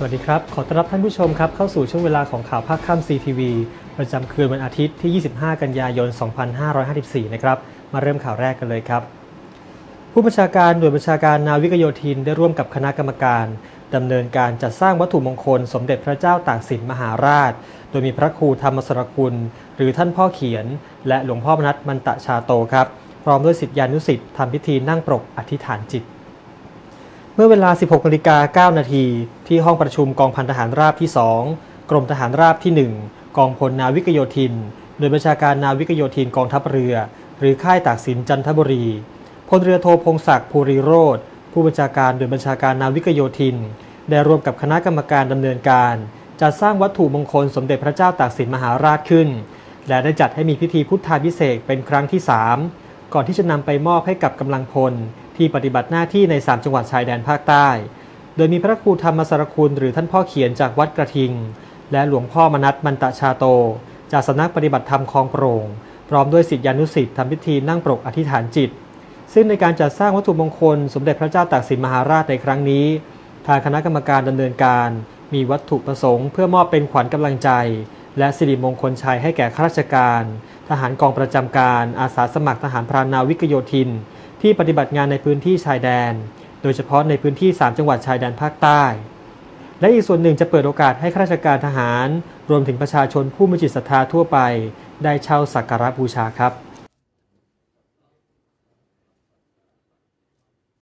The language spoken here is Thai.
สวัสดีครับ ขอต้อนรับท่านผู้ชมครับเข้าสู่ช่วงเวลาของข่าวภาคค่ำ CTV ประจำคืนวันอาทิตย์ที่ 25 กันยายน 2554 นะครับ มาเริ่มข่าวแรกกันเลยครับ ผู้บัญชาการหน่วยบัญชาการนาวิกโยธินได้ร่วมกับคณะกรรมการดำเนินการจัดสร้างวัตถุมงคล สมเด็จพระเจ้าตากสินมหาราช โดยมีพระครูธรรมสรคุณ หรือท่านพ่อเขียน และหลวงพ่อมนัสมันตะชาโตครับ พร้อมด้วยสิทธิานุสิทธิ์ทำพิธีนั่งปรกอธิษฐานจิต มื่อเวลา 16นาฬิกา9นาทีที่ห้องประชุมกองพันทหารราบที่ 2 กรมทหารราบที่ 1 กองพลนาวิกโยธิน โดยบัญชาการนาวิกโยธินกองทัพเรือ หรือค่ายตากสินจันทบุรี พลเรือโทพงศักดิ์ภูริโรธผู้บัญชาการโดยบัญชาการนาวิกโยธิน ได้ร่วมกับคณะกรรมการดำเนินการจัดสร้างวัตถุมงคลสมเด็จพระเจ้าตากสินมหาราชขึ้น และได้จัดให้มีพิธีพุทธาพิเศษกเป็นครั้งที่ 3 ก่อนที่จะนำไปมอบให้กับกำลังพล ที่ปฏิบัติหน้าที่ใน 3 จังหวัดชายแดนภาคใต้ โดยมีพระครูธรรมสรคุณหรือท่านพ่อเขียนจากวัดกระทิง และหลวงพ่อมนัตมันตะชาโต จากสำนักปฏิบัติธรรมคลองโปร่ง พร้อมด้วยสิทธิานุสิทธิ์ทำพิธีนั่งปรกอธิษฐานจิต ซึ่งในการจัดสร้างวัตถุมงคล สมเด็จพระเจ้าตากสินมหาราชในครั้งนี้ ทางคณะกรรมการดำเนินการ มีวัตถุประสงค์ เพื่อมอบเป็นขวัญกำลังใจ และสิริมงคลชัยให้แก่ข้าราชการ ทหารกองประจำการอาสาสมัครทหารพรานนาวิกโยธิน ที่ปฏิบัติงานในพื้นที่ชายแดน โดยเฉพาะในพื้นที่ 3 จังหวัดชายแดนภาคใต้ และอีกส่วนหนึ่งจะเปิดโอกาสให้ข้าราชการทหาร รวมถึงประชาชนผู้มีจิตศรัทธาทั่วไป ได้เช่าสักการะบูชาครับ